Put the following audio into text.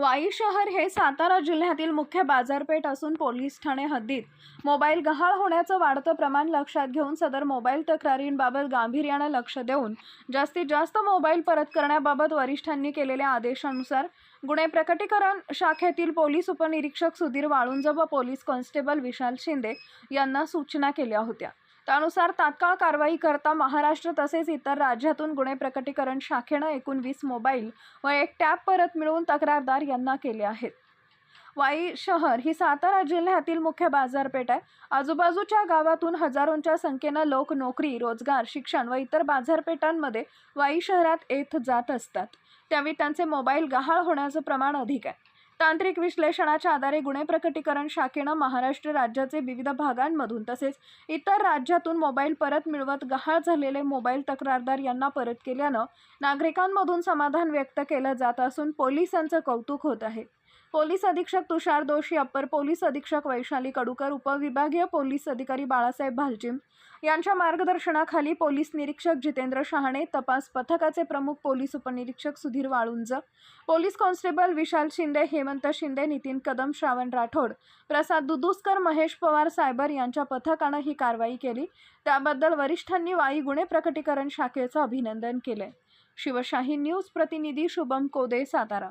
वाई शहर हे सातारा जिल्ह्यातील मुख्य बाजारपेठ असून पोलीस ठाणे हद्दीत. मोबाईल गहाळ होण्याचं वाढतं प्रमाण लक्षात घेऊन सदर मोबाईल तक्रारींबाबत गांभीर्यानं लक्ष देऊन जास्तीत जास्त मोबाईल परत करण्याबाबत वरिष्ठांनी केलेल्या आदेशानुसार गुन्हे प्रकटीकरण शाखेतील पोलीस उपनिरीक्षक सुधीर वाळुंज व पोलीस कॉन्स्टेबल विशाल शिंदे यांना सूचना केल्या होत्या. त्यानुसार तात्काळ कारवाई करता महाराष्ट्र तसेच इतर राज्यातून गुन्हे प्रकटीकरण शाखेनं एकूण वीस मोबाईल व एक टॅब परत मिळवून तक्रारदार यांना केले आहेत. वाई शहर ही सातारा जिल्ह्यातील मुख्य बाजारपेठ आहे. आजूबाजूच्या गावातून हजारोंच्या संख्येनं लोक नोकरी रोजगार शिक्षण व इतर बाजारपेठांमध्ये वाई शहरात येत जात असतात. त्यावेळी त्यांचे मोबाईल गहाळ होण्याचं प्रमाण अधिक आहे. तांत्रिक विश्लेषणाच्या आधारे गुन्हे प्रकटीकरण शाखेनं महाराष्ट्र राज्याचे विविध भागांमधून तसेच इतर राज्यातून मोबाईल परत मिळवत गहाळ झालेले मोबाईल तक्रारदार यांना परत केल्यानं नागरिकांमधून समाधान व्यक्त केलं जात असून पोलिसांचं कौतुक होत आहे. पोलीस अधीक्षक तुषार दोषी अप्पर पोलीस अधीक्षक वैशाली कडूकर उपविभागीय पोलीस अधिकारी बाळासाहेब भालचिम यांच्या मार्गदर्शनाखाली पोलीस निरीक्षक जितेंद्र शहाणे तपास पथकाचे प्रमुख पोलीस उपनिरीक्षक Sudhir Walunj police constable Vishal Shinde Hemant Shinde Nitin Kadam Shravan Rathod Prasad Duduskar Mahesh Pawar cyber यांच्या पथकानं ही कारवाई केली. त्याबद्दल वरिष्ठांनी वाई गुन्हे प्रकटीकरण शाखेचं अभिनंदन केले शिवशाही न्यूज प्रतिनिधी शुभम कोदे सातारा.